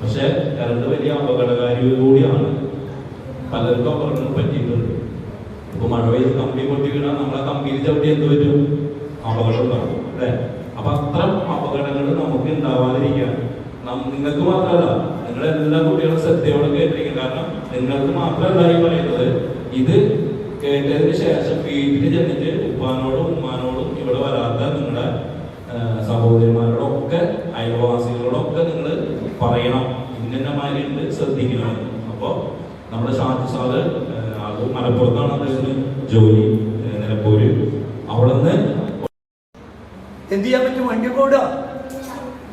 പക്ഷെ കറണ്ട് വലിയ അപകടകാരി കൂടിയാണ്. പലർക്കും അപകടങ്ങൾ പറ്റിയിട്ടുണ്ട്. ഇപ്പൊ മഴ പെയ്ത് കമ്പി പൊട്ടി വീണാൽ നമ്മളെ കമ്പിയിൽ ചവിട്ടി എന്ത് പറ്റും? അപകടം ഉണ്ടാവും അല്ലേ? അപ്പൊ അത്തരം അപകടങ്ങൾ നമുക്ക് ഉണ്ടാവാതിരിക്കാൻ നിങ്ങൾക്ക് മാത്രമല്ല നിങ്ങളുടെ എല്ലാ കുട്ടികളും ശ്രദ്ധയോടെ കേട്ടിരിക്കും കാരണം നിങ്ങൾക്ക് മാത്രമല്ല ഈ പറയുന്നത് ഇത് കേട്ടതിന് ശേഷം വീട്ടിൽ ചെന്നിട്ട് ഉപ്പാനോടും ഉമ്മാനോടും ഇവിടെ വരാത്ത നിങ്ങളുടെ സഹോദരിമാരോടും ഒക്കെ അയൽവാസികളോടും ഒക്കെ നിങ്ങൾ പറയണം ഇന്ന മാതിരിയുണ്ട് ശ്രദ്ധിക്കണം. അപ്പോൾ നമ്മുടെ ഷാജു സാറ് അത് മലപ്പുറത്താണ് അദ്ദേഹത്തിന് ജോലി നിലപ്പോര് അവിടെ നിന്ന് എന്ത് ചെയ്യാൻ പറ്റും? വണ്ടി ഓടുക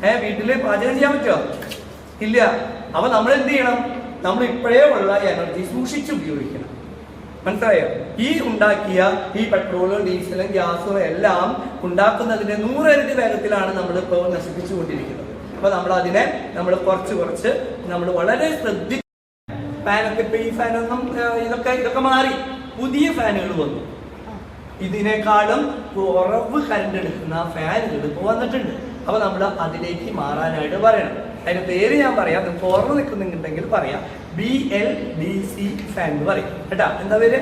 ഏ വീട്ടിൽ പാചകം ചെയ്യാൻ പറ്റുമോ ഇല്ല. അപ്പൊ നമ്മൾ എന്ത് ചെയ്യണം? നമ്മൾ ഇപ്പോഴേ ഉള്ള എനർജി സൂക്ഷിച്ച് ഉപയോഗിക്കണം. മനസ്സിലായോ? ഈ ഉണ്ടാക്കിയ ഈ പെട്രോളും ഡീസലും ഗ്യാസും എല്ലാം ഉണ്ടാക്കുന്നതിന്റെ നൂറരട്ടി വേഗത്തിലാണ് നമ്മൾ ഇപ്പോൾ നശിപ്പിച്ചുകൊണ്ടിരിക്കുന്നത്. അപ്പൊ നമ്മൾ അതിനെ നമ്മൾ കുറച്ച് കുറച്ച് നമ്മൾ വളരെ ശ്രദ്ധിച്ച് ഫാനൊക്കെ ഇപ്പൊ ഈ ഫാനൊന്നും ഇതൊക്കെ ഇതൊക്കെ മാറി. പുതിയ ഫാനുകൾ വന്നു. ഇതിനേക്കാളും കുറവ് കറണ്ട് എടുക്കുന്ന ഫാനുകൾ ഇപ്പോൾ വന്നിട്ടുണ്ട്. അപ്പൊ നമ്മൾ അതിലേക്ക് മാറാനായിട്ട് പറയണം. അതിന്റെ പേര് ഞാൻ പറയാം. നിങ്ങൾക്ക് ഓർമ്മ നിൽക്കുന്നുണ്ടെങ്കിൽ പറയാം. B L D C fan എന്ന് പറയും. കേട്ടാ? എന്താ പേര്?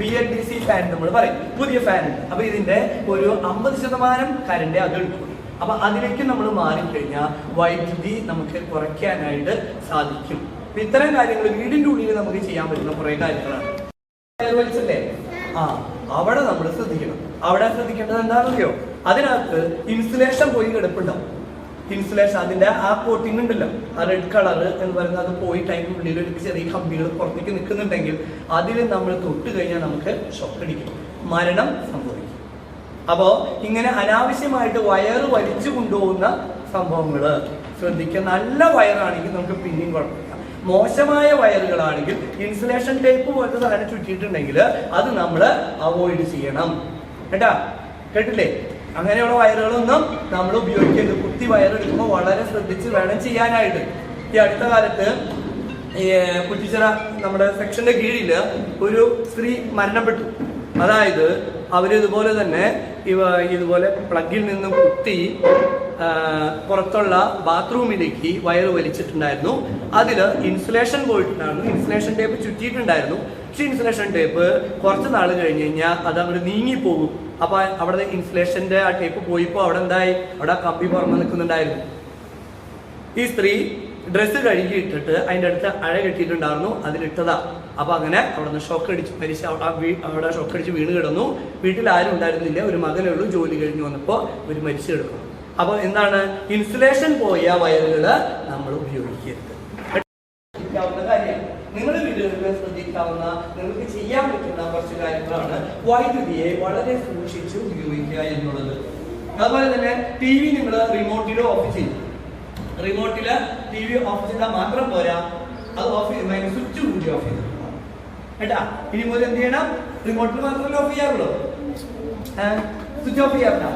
B L D C fan നമ്മൾ പറയും. പുതിയ ഫാൻ ഉണ്ട് അപ്പൊ ഇതിന്റെ ഒരു അമ്പത് ശതമാനം കരണ്ടേ അത് എടുക്കും. അപ്പൊ അതിലേക്ക് നമ്മൾ മാറിക്കഴിഞ്ഞാൽ വൈദ്യുതി നമുക്ക് കുറയ്ക്കാനായിട്ട് സാധിക്കും. അപ്പൊ ഇത്തരം കാര്യങ്ങൾ വീടിന്റെ ഉള്ളിൽ നമുക്ക് ചെയ്യാൻ പറ്റുന്ന കുറെ കാര്യങ്ങളാണ്. വലിച്ചല്ലേ ആ അവിടെ നമ്മൾ ശ്രദ്ധിക്കണം. അവിടെ ശ്രദ്ധിക്കേണ്ടത് എന്താണെന്നറിയോ? അതിനകത്ത് ഇൻസുലേഷൻ പോയി കിടപ്പുണ്ടാവും. ഇൻസുലേഷൻ അതിന്റെ ആ കോട്ടിംഗ് ഉണ്ടല്ലോ. ആ റെഡ് കളർ എന്ന് പറയുന്നത് അത് പോയി അതിന്റെ ഉള്ളിൽ ഒരു ചെറിയ കമ്പികൾ പുറത്തേക്ക് നിൽക്കുന്നുണ്ടെങ്കിൽ അതിൽ നമ്മൾ തൊട്ട് കഴിഞ്ഞാൽ നമുക്ക് ഷോക്ക് അടിക്കും. മരണം സംഭവിക്കും. അപ്പോ ഇങ്ങനെ അനാവശ്യമായിട്ട് വയറ് വലിച്ചു കൊണ്ടുപോകുന്ന സംഭവങ്ങൾ. ശ്രദ്ധിക്കുക. നല്ല വയറാണെങ്കിൽ നമുക്ക് പിന്നെയും കുഴപ്പമില്ല. മോശമായ വയറുകളാണെങ്കിൽ ഇൻസുലേഷൻ ടേപ്പ് പോലത്തെ സാധനം ചുറ്റിയിട്ടുണ്ടെങ്കിൽ അത് നമ്മൾ അവോയ്ഡ് ചെയ്യണം. കേട്ടാ? കേട്ടില്ലേ? അങ്ങനെയുള്ള വയറുകളൊന്നും നമ്മൾ ഉപയോഗിക്കരുത്. കുത്തി വയറെടുക്കുമ്പോൾ വളരെ ശ്രദ്ധിച്ച് വേണം ചെയ്യാനായിട്ട്. ഈ അടുത്ത കാലത്ത് കുറ്റിച്ചിറ നമ്മുടെ സെക്ഷന്റെ കീഴിൽ ഒരു സ്ത്രീ മരണപ്പെട്ടു. അതായത് അവർ ഇതുപോലെ തന്നെ ഇവ ഇതുപോലെ പ്ലഗിൽ നിന്നും കുത്തി പുറത്തുള്ള ബാത്റൂമിലേക്ക് വയർ വലിച്ചിട്ടുണ്ടായിരുന്നു. അതിൽ ഇൻസുലേഷൻ പോയിട്ടുണ്ടായിരുന്നു. ഇൻസുലേഷൻ ടേപ്പ് ചുറ്റിയിട്ടുണ്ടായിരുന്നു. പക്ഷെ ഇൻസുലേഷൻ ടേപ്പ് കുറച്ച് നാൾ കഴിഞ്ഞ് കഴിഞ്ഞാൽ അത് അവിടെ നീങ്ങിപ്പോകും. അപ്പൊ അവിടെ ഇൻസുലേഷന്റെ ആ ടേപ്പ് പോയിപ്പോ അവിടെ എന്തായി? അവിടെ കമ്പി പുറമെ നിൽക്കുന്നുണ്ടായിരുന്നു. ഈ സ്ത്രീ ഡ്രസ്സ് കഴുകി ഇട്ടിട്ട് അതിന്റെ അടുത്ത് അഴ കെട്ടിയിട്ടുണ്ടായിരുന്നു. അതിലിട്ടതാ. അപ്പൊ അങ്ങനെ അവിടെ നിന്ന് ഷോക്ക് അടിച്ച് മരിച്ച് അവിടെ അവിടെ ഷോക്ക് അടിച്ച് വീണ് കിടന്നു. വീട്ടിൽ ആരും ഉണ്ടായിരുന്നില്ല. ഒരു മകനേ ഉള്ളൂ. ജോലി കഴിഞ്ഞ് വന്നപ്പോൾ ഒരു മരിച്ചു കിടക്കുന്നു. അപ്പൊ എന്താണ്? ഇൻസുലേഷൻ പോയ വയറുകൾ നമ്മൾ ഉപയോഗിക്കരുത്. നിങ്ങൾ വീടുകളിൽ ശ്രദ്ധിക്കാവുന്ന നിങ്ങൾക്ക് ചെയ്യാൻ പറ്റുന്ന കുറച്ച് കാര്യങ്ങളാണ് വൈദ്യുതിയെ വളരെ സൂക്ഷിച്ച് ഉപയോഗിക്കുക എന്നുള്ളത്. അതുപോലെ തന്നെ ടി വി നിങ്ങൾ റിമോട്ടിലോ ഓഫ് ചെയ്യും. റിമോട്ടിൽ ടി വി ഓഫ് ചെയ്താൽ മാത്രം പോരാ. അത് ഓഫ് ചെയ്യുമ്പോൾ സ്വിച്ച് കൂടി ഓഫ് ചെയ്ത്. കേട്ടാ? ഇനി മുതൽ എന്ത് ചെയ്യണം? റിമോട്ടിൽ മാത്രമല്ല ഓഫ് ചെയ്യാറുള്ളൂ? സ്വിച്ച് ഓഫ് ചെയ്യാറില്ല?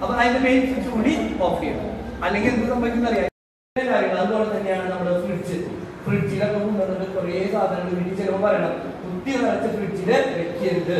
അപ്പൊ അതിന്റെ മെയിൻ സ്വിച്ച് കൂടി ഓഫ് ചെയ്യണം. അല്ലെങ്കിൽ എന്ത് സംഭവിക്കുന്ന അറിയാം. ഇത്രയും കാര്യങ്ങൾ. അതുപോലെ തന്നെയാണ് നമ്മുടെ ഫ്രിഡ്ജ് ഫ്രിഡ്ജിലൊക്കെ കൊണ്ടുവന്നിട്ട് കുറേ സാധനങ്ങൾ വീട്ടിൽ ചിലപ്പോൾ പറയണം. കുത്തി നിറച്ച ഫ്രിഡ്ജിൽ വെക്കരുത്.